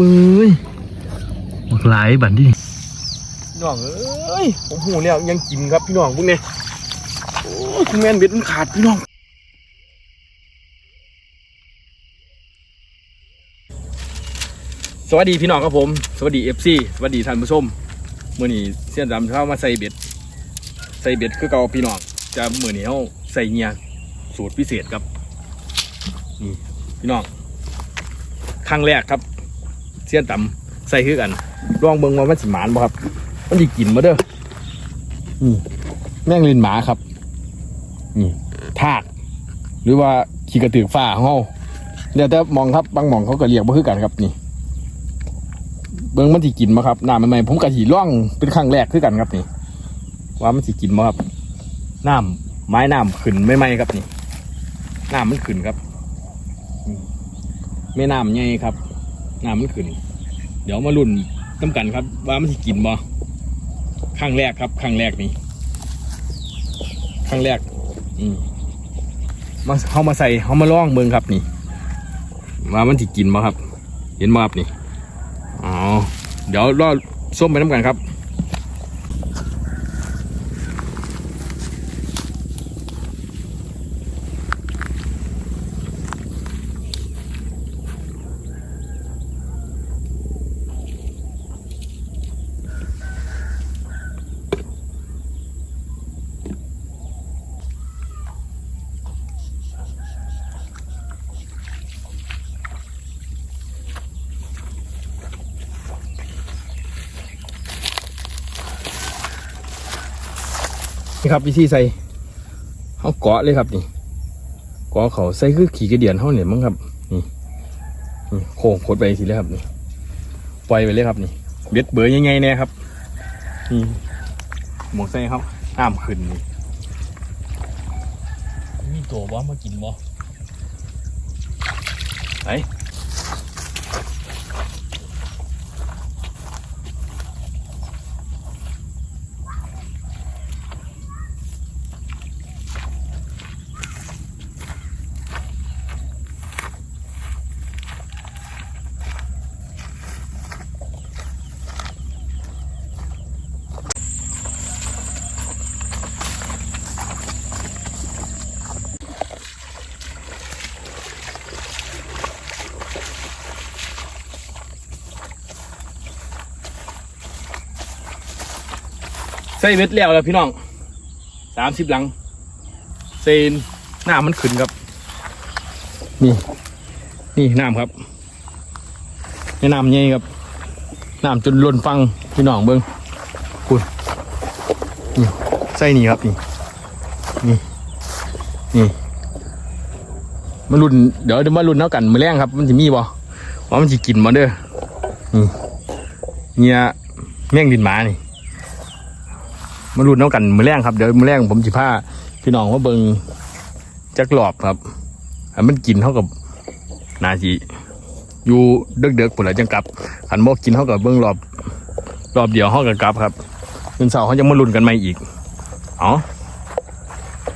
มือบักหลายบันที่พี่น้องเอ้ยผมหูแล้วยังกินครับพี่น้องพวกนี้โอ้ยคุณแมนเบ็ดมันขาดพี่น้องสวัสดีพี่น้องครับผม สวัสดีเอฟซีสวัสดีท่านผู้ชมมื่อนี้เสี้ยนดำเข้ามาใส่เบ็ดใส่เบ็ดคือเก่าพี่น้องจะมื่อนี้เขาใส่เงียสูตรพิเศษครับนี่พี่น้องครั้งแรกครับ สี้ยนดำใส่คือกันลองเบิ่งว่ามันสิหมานบ่ครับ มันสิกินมาเด้อนี่แม่งลินหมาครับนี่ทาก หรือว่าขี้กระตือกฟ้าของเขาเดี๋ยวแต่มองครับบางมองเขาก็เรียกบ่คือกันครับนี่ เบิ้งมันสิกินมาครับน้ำใหม่ๆผมกะถีร่องเป็นครั้งแรกคือกันครับนี่ ว่ามันสิกินมาครับน้ำไม้น้ำขึ้นไม่ไหมครับนี่น้ำมันขึ้นครับอืมแม่น้ำใหญ่ครับ น้ำมันขึ้น เดี๋ยวมาลุ่นน้ำกันครับ ว่ามันจะกินบ่ครั้งแรกครับครั้งแรกนี่ครั้งแรก อืมมาเขามาใส่เขามาล่องเบิ้งครับนี่ว่ามันจะกินบ่ครับ เห็นบ่ครับนี่ อ๋อ เดี๋ยวรอส้มไปน้ำกันครับ นี่ครับวิธีใส่เขาเกาะเลยครับนี่เกาะเขาใส่คือขี่กระเดียนเขาเนี่ยมั้งครับนี่นี่โค้งโคตรไปทีเลยครับนี่ปล่อยไปเลยครับนี่เบ็ดเบอร์ยังไงเนี่ยครับนี่หมวกใส่ครับห้ามขึ้นนี่มีตัวบ่มากินบ่ไหน ส่เบ็ดแล้วแล้วพี่น้องสามสิบหลังเซนหน้ามันขึ้นครับ นี่ นี่น้ำครับนี่น้ำใหญ่ครับน้ำจนล้นฟังพี่น้องเบิ้งคุณนี่ใส่นี่ครับนี่นี่นี่มารุ่นเดี๋ยวเดี๋ยวมารุ่นเท่ากันมือแรงครับ มันจะมีบ่ว่ามันจะกินมาเด้อนี่เนี่ยแม่งดินหมานี่ มารุ่นน้ากันมือแรงครับเดี๋ยวมือแรงผมจิพาพี่น้องว่าเบิงจักรอบครับอันมันกินเท่ากับนาจีอยู่เด็กเด็กๆปุ่นละจังกลับขันบอกกินเท่ากับเบิ้งรอบรอบเดียวเท่ากับกลับครับเงินเสาเขาจะมารุ่นกันใหม่อีกเอ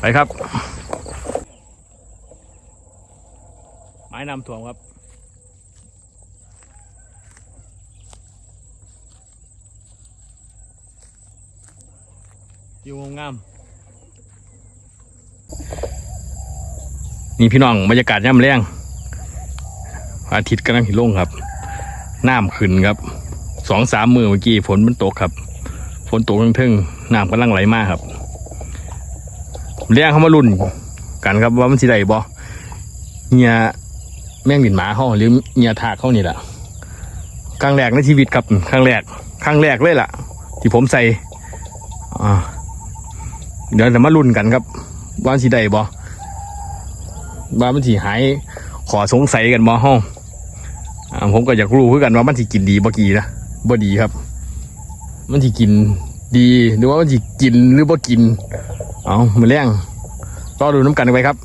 ไปครับ ไม้นำถ่วงครับ อยู่งามนี่พี่น้องบรรยากาศย่ำแรงอาทิตย์กำลังหิลงครับน้ำขึ้นครับสองสามมือเมื่อกี้ฝนมันตกครับ ฝนตกทึ่งๆน้ำกำลังไหลมากครับแรงเขามาลุ่นกันครับว่ามันสิได้บ่เงียแม่งดินหมาเขาหรือเงียทากเขานี่แหละครั้งแรกในชีวิตครับครั้งแรกครั้งแรกเลยล่ะ ที่ผมใส่อ่า เดี๋ยวจะมาลุ้นกันครับว่าสิได้บ่ว่ามันสิหายขอสงสัยกันบ่ห้องผมก็อยากรู้คือกันว่ามันสิกินดีบ่กี่นะบ่ดีครับ มันสิกินดีหรือว่ามันสิกินหรือบ่กิน เอามาเลี้ยงรอดูน้ำกันไปครับ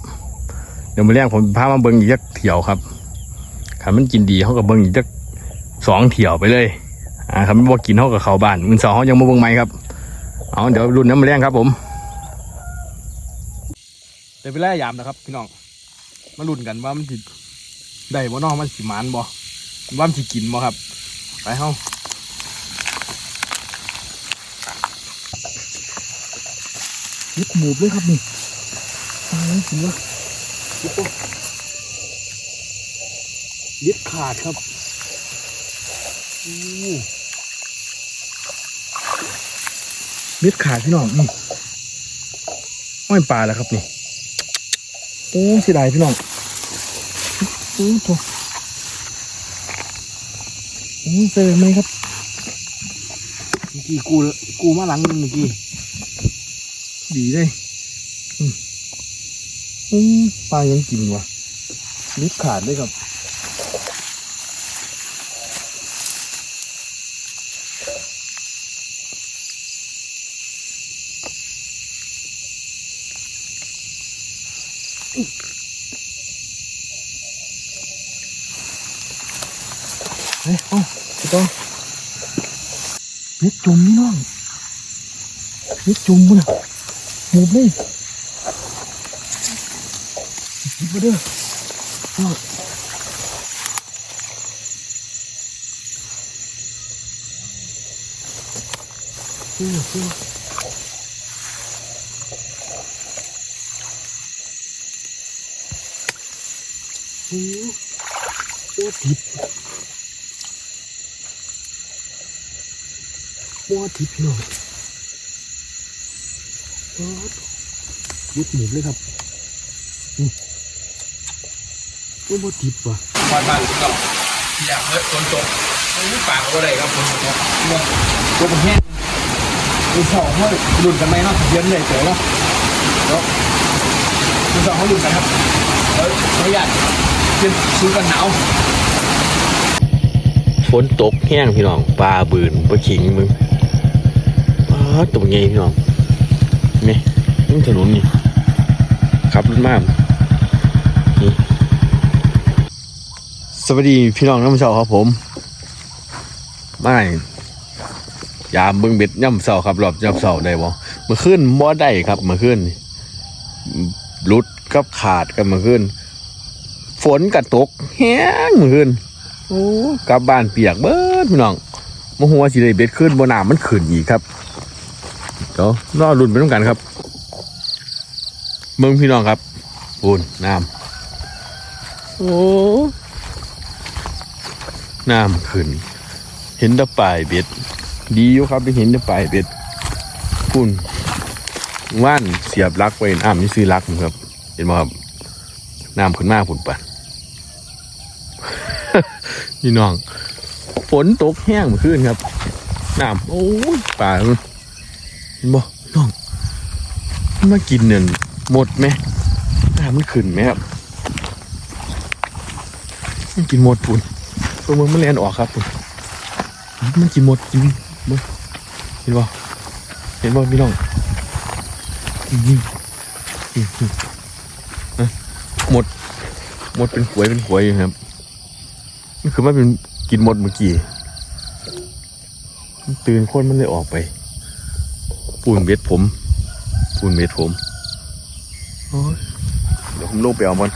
เดี๋ยวมาเลี้ยงผมพามาเบิ่งอีกจักเถี่ยวครับถ้ามันกินดีเขากับเบิ่งอีกจักสองเถี่ยวไปเลยอ่าครับมันบ่กินเขากับเขาบ้านมันสองเขายังมาเบิ่งไหมครับเอาเดี๋ยวรุ่นน้ำมาเลี้ยงครับผม เดี๋ยวไปไล่ยามนะครับ พี่น้องมาลุ้นกันว่ามันสิได้บ่เนอมันสิหมานบ่ว่ามสิกินบ่ครับ ไปเฮายึดหมูบเลยครับนี่ตายแล้วสิวะยึดปะยึดขาดครับโอ้ยึดขาดพี่น้องนี่ห้อยปลาแล้วครับนี่ โอ้เสียดายพี่น้องโอ้โหอืมเจอไหมครับเมื่อกี้กูกูมาหลังนึงเมื่อกี้ดีเลยอืมอืมปลายังกินวะลิบขาดเลยครับ เฮ้ยเอ้าพี่ต้องเม็ดจุ่มนี่น้องเม็ดจุ่มมั้งหมูเลยหยิบมาเด้อน้องเชื่อเชื่อ โอ้โอ้ติดมัวทิพย์หน่อยยึดหมุนเลยครับนี่มัวทิพย์ว่ะบ้านบ้านก็ออยากเลิกฝนตกไม่ปากอะไรครับฝนตกเนี่ยตัวมันแห้งดูสองเขาหลุดกันไหมเนาะเย็นเลยเจ๋อเนาะแล้วดูสองเขาหลุดกันครับเฮ้ยขออนุญาต เป็นซื้อกันหนาวฝนตกแห้งพี่น้องปลาบืนปลาขิงมึงปลาตัวใหญ่พี่น้องนี่นี่ถนนนี่ขับรถมากนี่สวัสดีพี่น้องน้ำเสาครับผมไม่ยามเบิ่งเบ็ดย่ำเสาครับรอบย่ำเสาได้บ่เมื่อคืนบ่ได้ครับเมื่อคืนหลุดกับขาดกันเมื่อคืน ฝนกัตกแห้งเมื่อคืนโอ้กลับบ้านเปียกเบิดพี่น้องมหัวสิได้เบ็ดขึ้นบนน้ำมันขึ้นอีกครับเดี๋ยวรอรุ่นไปต้องกันครับเมืองพี่น้องครับปูนน้ำโอ้น้ำขึ้น เห็นตะปลายเบ็ด ดีอยู่ครับไปเห็นตะปลายเบ็ดปูนว่านเสียบลักไว้น้ำนี่ซื้อลักมึงครับ เห็นไหมครับน้ำขึ้นมากปุ่นปัน พี่น้อง ฝนตกแห้งเมื่อคืนครับน้ำโอ้ยป่ามันเห็นบ่น้องมากินเนี่ยหมดไหมน้ำมันขึ้นไหมครับมันกินหมดปุ่นตัวมึงมันแลนออกครับปุ่นมันกินหมดกินบ่เห็นบ่เห็นบ่พี่น้องนี่หมดหมดเป็นหวยเป็นหวยอยู่ครับ มันคือมันเป็นกินหมดเมื่อกี้ตื่นคนมันเลยออกไป ปูนเม็ดผม ปูนเม็ดผมเดี๋ยวผมลงไปเอามัน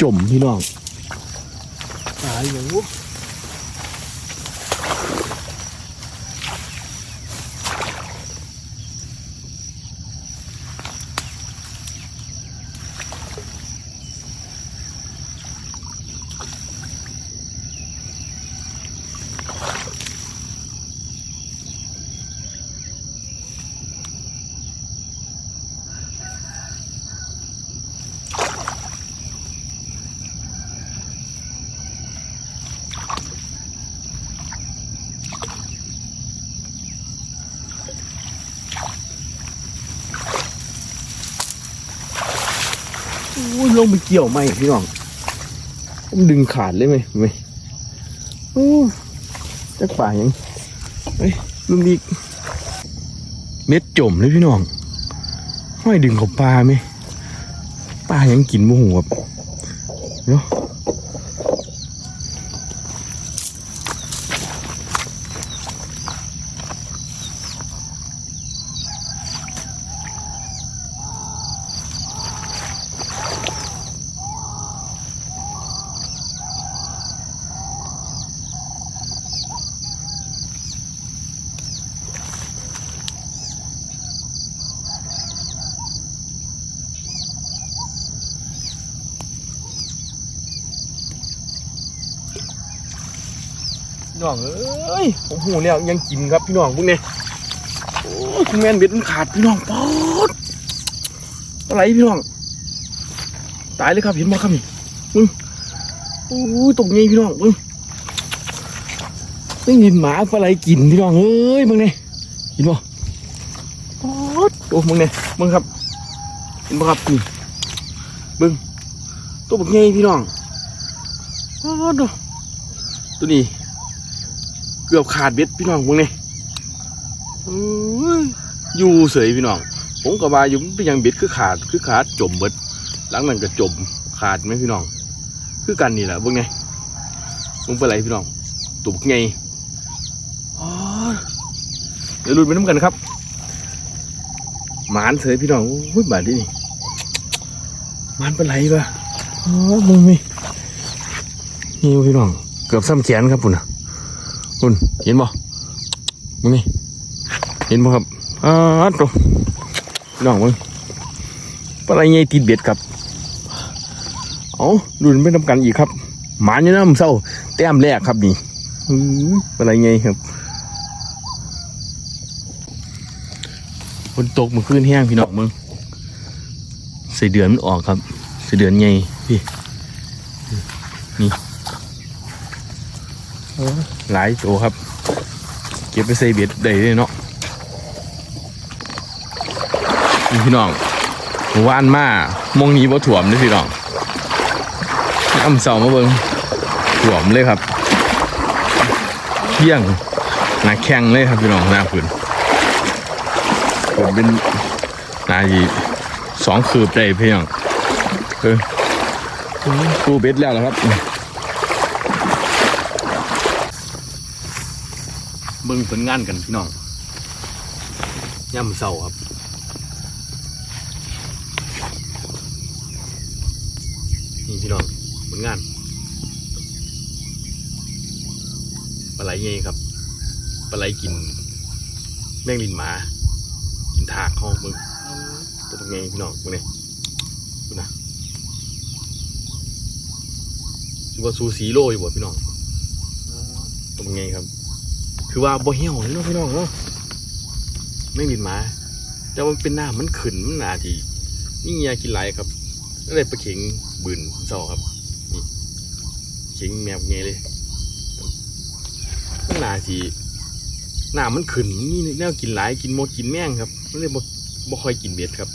จมพี่น้องตายอย่ อ้ยลงไปเกี่ยวไหมพี่น้องผมดึงขาดเลยไหมไหมโอ้จักป่ายังเฮ้ยลุงดีเม็ดจมเลยพี่น้องห้อยดึงเขาปลาไหมปลายังกินบ่หูครับเนาะ น้องเอ้ยผมหูแล้วยังกินครับพี่น้องพวกนี้โอ้ยคุณแมนเบ็ดมันขาดพี่น้องปอดอะไรพี่น้อง ตายเลยครับเห็นบ่ครับนี่มึงโอ้ยตกไงพี่น้องมึงไม่ยินหมาปลาไหลกินพี่น้องเอ้ยมึงเนี่ยเห็นบ่ปอดโอ้มึงเนี่ยมึงครับเห็นบ่ครับนี่มึงตัวบักไงพี่น้องปอดดูตัวนี้ เกือบขาดเบ็ดพี่น้องพวกนี้อยู่เสยพี่น้อง ผมก็ว่าอยู่มันเป็นยังเบ็ดคือขาดคือขาดจมเบิดหลังนั้นก็จมขาดไหมพี่น้อง คือกันนี่แหละพวกนี้มึงเป็นไรพี่น้องตุบไงเดี๋ยวลุ้นไปน้ำกันครับหมานเสยพี่น้องโอ้ยบาดนี่หมานเป็นไรปะอ๋อมึงมีนี่พี่น้อง เกือบซ้ำแขนครับปุ่นนะ คุณเห็นบ่มึงนี่เห็นบ่ครับอ่าตัวน้องมึงปลาไหลใหญ่ติดเบ็ดครับเอาดุนไปทำกันอีกครับ หมาเนี่ยน้ำเศร้าแต้มแรกครับนี่อื้อปลาไหลใหญ่ครับฝนตกเมื่อคืนแห้งพี่น้องมึงใส่เดือนมันออกครับใส่เดือนใหญ่พี่นี่ หลายตัวครับ เก็บไปใส่เบ็ดได้เลยเนาะพี่น้องว่านมามองนี้บ่ถ่วมด้อพี่น้องน้ำเสามาเบิงถ่วมเลยครับเที่ยงหนาแข้งเลยครับพี่น้องหน้าผืนผมเป็นนาทีสองคืบได้พี่น้องเออกูเบ็ดแล้วเหรอครับ บิ่งผลงานกันพี่น้องย่ำเศร้าครับนี่พี่น้องผลงานปลาไหลใหญ่ครับปลาไหลกิน แมงลินหมา กินทากเขามึงตัวเป็นไงพี่น้องมึงเนี่ยดูนะคือว่าซูซีโร่อยู่บ่พี่น้องตัวเป็นไงครับ คือว่าบ่เหี่ยวเลยเนาะพี่น้องเนาะไม่บินมาแต่วันเป็นหน้ามันขึ้นมันหนาทีนี่เงียกินไหลายครับก็เลยไปเข็งบืนเศร้าครับนี่เข็งแมวเงยเลยมันหนาทีหน้ามันขึ้นนี่แนวกินหลายกินหมดกินแม่งครับมันเลยบ่บ่ค่อยกินเบ็ดครับ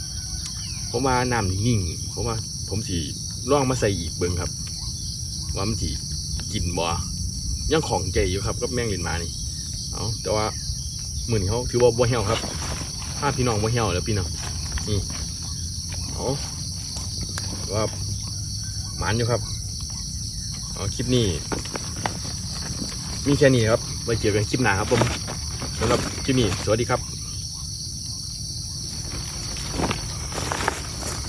เพราะว่าน้ำนิ่งเพราะว่าผมสีล่องมาใส่อีกเบิ่งครับว่ามันสีกินบ่ยังของใจอยู่ครับกับแมงลินหมานี่ เอาแต่ว่าเหมือนเขาถือว่าบ่เหี่ยวครับถ้าพี่น้องบ่เหี่ยวแล้วพี่น้องนี่เอาว่าหมานอยู่ครับเอาคลิปนี้ มีแค่นี้ครับไว้เจอกันคลิปหน้าครับผมสำหรับคลิปนี้สวัสดีครับ